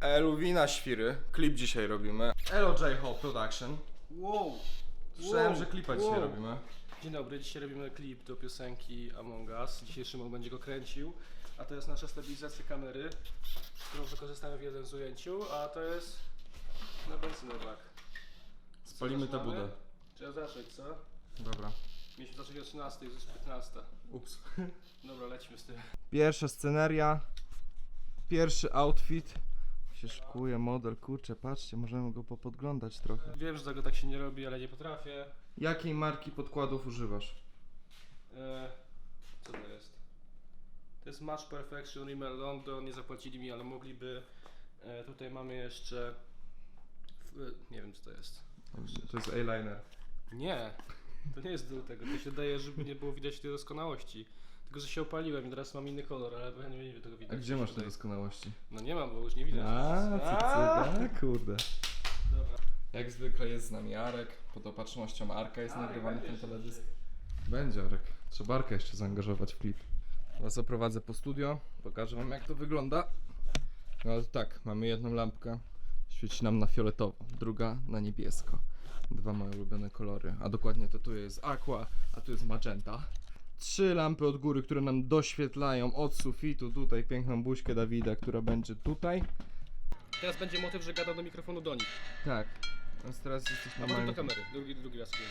Eluwina Świry. Klip dzisiaj robimy. Elo J-Hop Production. Wow! Słyszałem, że klipa dzisiaj robimy. Dzień dobry, dzisiaj robimy klip do piosenki Among Us. Dzisiaj Szymon będzie go kręcił. A to jest nasza stabilizacja kamery, którą wykorzystamy w jednym z ujęciu, a to jest na benzynę brak. Spalimy tę budę. Trzeba zacząć, co? Dobra. Mieliśmy zacząć o 13, już jest 15. Ups. Dobra, lećmy z tym. Pierwsza sceneria. Pierwszy outfit. Się szykuje model, kurczę, patrzcie, możemy go popodglądać trochę. Wiem, że tego tak się nie robi, ale nie potrafię. Jakiej marki podkładów używasz? E, co to jest? To jest Match Perfection Rimmel London. Nie zapłacili mi, ale mogliby. E, tutaj mamy jeszcze. w- nie wiem, co to jest. To jest eyeliner. Nie, to nie jest do tego. To się daje, żeby nie było widać tej doskonałości. Tylko, że się opaliłem i teraz mam inny kolor, ale ja nie będzie tego widać. A gdzie masz te doskonałości? No nie mam, bo już nie widać. A, A! cycyka, kurde. Dobra. Jak zwykle jest z nami Arek, pod opatrznością Arka jest Arek nagrywany ten teledysk. Będzie Arek, trzeba Arka jeszcze zaangażować w klip. Was oprowadzę po studio, pokażę wam jak to wygląda. No ale tak, mamy jedną lampkę, świeci nam na fioletowo, druga na niebiesko. Dwa moje ulubione kolory, a dokładnie to tu jest aqua, a tu jest magenta. Trzy lampy od góry, które nam doświetlają od sufitu, tutaj piękną buźkę Dawida, która będzie tutaj. Teraz będzie motyw, że gada do mikrofonu do nich. Tak, więc teraz jesteś A potem do kamery. Drugi, drugi raz będzie.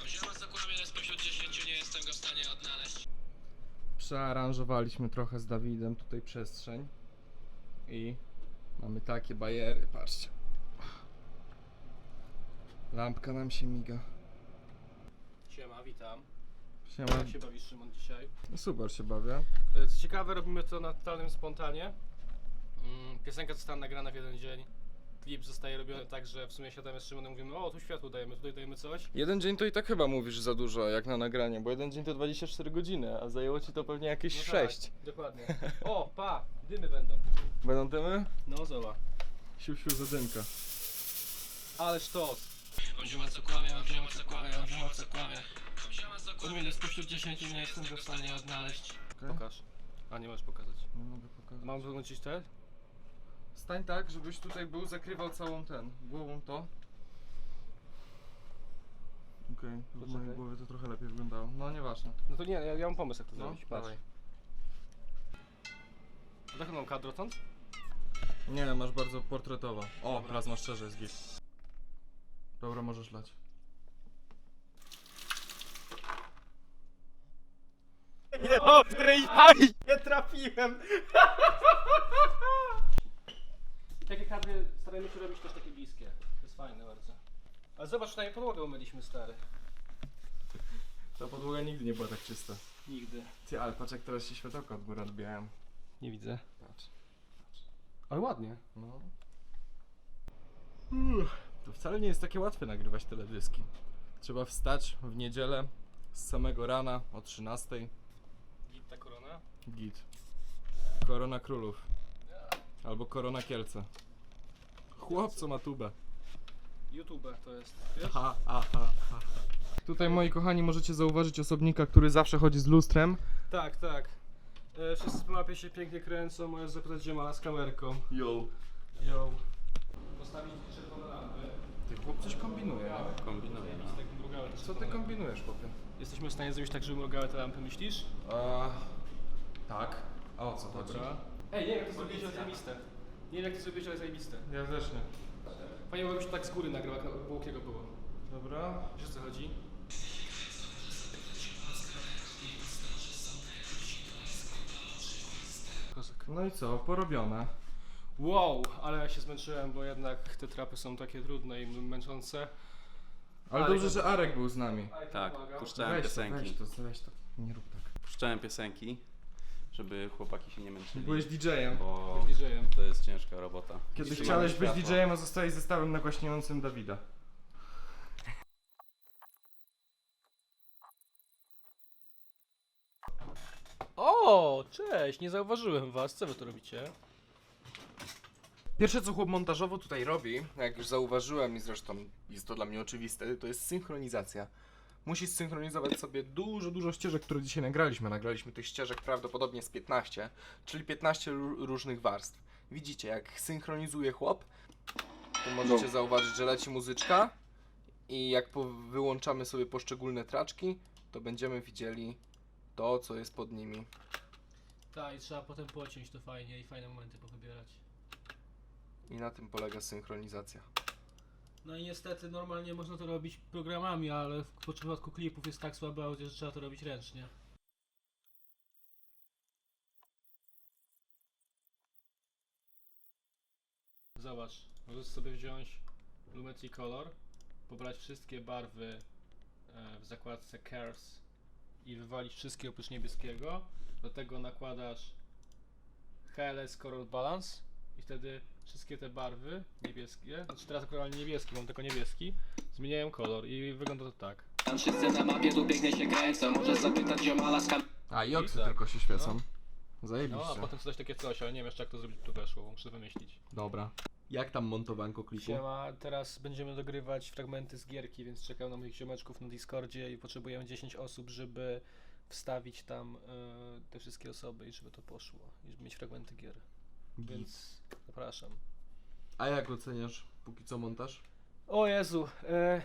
Pozioma spośród 10 nie jestem go w stanie odnaleźć. Przearanżowaliśmy trochę z Dawidem tutaj przestrzeń i mamy takie bajery, patrzcie. Lampka nam się miga. Siema, witam. Siema. Jak się bawisz Szymon dzisiaj? No Super się bawię. E, Co ciekawe, robimy to na totalnym spontanie. Mm, Piosenka została nagrana w jeden dzień. Klip zostaje robiony tak, że w sumie siadamy z Szymonem i mówimy, o tu światło dajemy, tutaj dajemy coś. Jeden dzień to i tak chyba mówisz za dużo jak na nagranie, bo jeden dzień to 24 godziny, a zajęło ci to pewnie jakieś No 6. Tak, dokładnie. O, pa, dymy będą. Będą dymy? No zobacz. Siu, siu, zadymka. Ale sztos. Pozioma zakłamie, pozioma zakłamie, pozioma zakłamie. Pozioma zakłamie, Umiem spośród 10 nie jestem go w stanie odnaleźć. Pokaż. A nie możesz pokazać. Nie mogę pokazać. Mam wyłączyć te? Stań tak, żebyś tutaj był, zakrywał całą ten, głową to. Okej, w mojej głowie to trochę lepiej wyglądało. No nieważne. No to nie, ja, ja mam pomysł jak to No, zrobić. Patrz. dawaj. Mam kadr odtąd? Nie, masz bardzo portretowo. O, Dobra. plazma szczerze jest git. Dobra, możesz lać. Dobry, aj, nie trafiłem! Takie kadry staramy się robić też takie bliskie. To jest fajne bardzo. Ale zobacz, przynajmniej podłogę umyliśmy stary. Ta podłoga nigdy nie była tak czysta. Nigdy. Ty, ale patrz jak teraz się światełka od góry odbijają. Nie widzę. Patrz. Ale ładnie. No. To wcale nie jest takie łatwe nagrywać teledyski. Trzeba wstać w niedzielę z samego rana o 13. Git ta korona? Git. Korona królów. Albo korona Kielce. Chłopco ma tubę. YouTube to jest. Wiesz? Ha, ha, ha, ha. Tutaj moi kochani możecie zauważyć osobnika, który zawsze chodzi z lustrem. Tak, tak. E, wszyscy po mapie się pięknie kręcą, możesz zapytać gdzie ma z kamerką. Yo. Yo. Postawić. Ty chłop coś kombinuje. Kombinuję, Jest tak Co ty kombinujesz, chłopie? Jesteśmy w stanie zrobić tak, żeby mrugały te lampy, myślisz? A, tak. A o co chodzi? Dobra. Ej, nie wiem jak to zrobiłeś, ale zajebiste. Nie wiem jak to zrobiłeś, ale zajebiste. Ja też nie. Fajnie byłoby się tak z góry nagrywał, jak było kiego było. Dobra. Wiesz o co chodzi? No i co, porobione. Wow, ale ja się zmęczyłem, bo jednak te trapy są takie trudne i męczące. Ale Ale dobrze, że Arek był z nami. Tak, puszczałem Weź to, piosenki. weź to, weź to. Nie rób tak. Puszczałem piosenki, żeby chłopaki się nie męczyli. Byłeś DJ-em. Bo DJ-em. to jest ciężka robota. Kiedy Trzymamy chciałeś być światło. DJ-em, a zostałeś zestawem nagłaśniającym Dawida. O, cześć, nie zauważyłem was, co wy tu robicie? Pierwsze co chłop montażowo tutaj robi, jak już zauważyłem i zresztą jest to dla mnie oczywiste, to jest synchronizacja. musi zsynchronizować sobie dużo, dużo ścieżek, które dzisiaj nagraliśmy. Nagraliśmy tych ścieżek prawdopodobnie z 15, czyli 15 ró- różnych warstw. Widzicie, jak synchronizuje chłop, to możecie zauważyć, że leci muzyczka i jak wyłączamy sobie poszczególne traczki, to będziemy widzieli to, co jest pod nimi. Tak, i trzeba potem pociąć to fajnie i fajne momenty powybierać. I na tym polega synchronizacja. No i niestety normalnie można to robić programami, ale w w przypadku klipów jest tak słaby audio, że trzeba to robić ręcznie. Zobacz, możesz sobie wziąć Lumetri Color, pobrać wszystkie barwy e, w zakładce Curves i wywalić wszystkie oprócz niebieskiego. Do tego nakładasz HLS Color Balance i wtedy wszystkie te barwy niebieskie, znaczy teraz aktualnie niebieski, mam tylko niebieski, zmieniają kolor i wygląda to tak. Tam wszyscy na mapie tu pięknie się kręcą Możesz zapytać ziomala z kam... A, i oksy tylko się świecą. No, a Zajebiście. potem coś takie coś, ale nie wiem jeszcze jak to zrobić, to weszło, bo muszę wymyślić. Dobra. Jak tam montowanko klipu? Siema, teraz będziemy dogrywać fragmenty z gierki, więc czekam na moich ziomeczków na Discordzie i potrzebujemy 10 osób, żeby wstawić tam e, te wszystkie osoby i żeby to poszło, i żeby mieć fragmenty gier. Więc zapraszam. A jak oceniasz póki co montaż? O Jezu, e,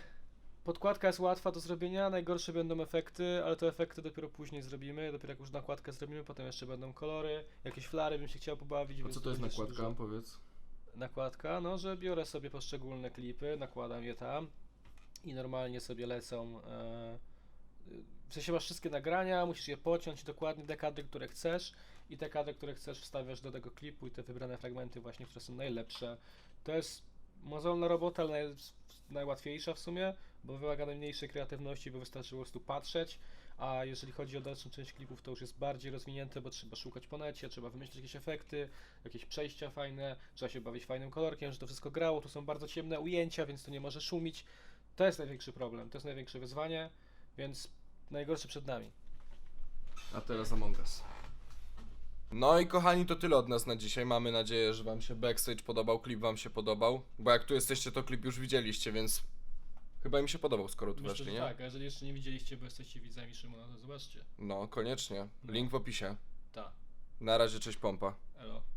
podkładka jest łatwa do zrobienia, najgorsze będą efekty, ale te efekty dopiero później zrobimy, dopiero jak już nakładkę zrobimy, potem jeszcze będą kolory, jakieś flary bym się chciał pobawić. A więc co to jest będzie nakładka? dużo. Powiedz. Nakładka, no że biorę sobie poszczególne klipy, nakładam je tam i normalnie sobie lecą. E, w sensie masz wszystkie nagrania, musisz je pociąć dokładnie te kadry, które chcesz i te kadry, które chcesz wstawiasz do tego klipu i te wybrane fragmenty właśnie, które są najlepsze. To jest mozolna robota, ale naj, najłatwiejsza w sumie, bo wymaga najmniejszej kreatywności, bo wystarczy po prostu patrzeć, a jeżeli chodzi o dalszą część klipów, to już jest bardziej rozwinięte, bo trzeba szukać po necie, trzeba wymyślić jakieś efekty, jakieś przejścia fajne, trzeba się bawić fajnym kolorkiem, że to wszystko grało, tu są bardzo ciemne ujęcia, więc to nie może szumić. To jest największy problem, to jest największe wyzwanie, więc najgorsze przed nami. A teraz Among Us. No i kochani, to tyle od nas na dzisiaj. Mamy nadzieję, że wam się backstage podobał, klip wam się podobał. Bo jak tu jesteście, to klip już widzieliście, więc chyba im się podobał, skoro tu Myślę, weszli, że nie? tak, a jeżeli jeszcze nie widzieliście, bo jesteście widzami Szymona, to zobaczcie. No, koniecznie. Link w opisie. Ta, Na razie, cześć pompa. elo.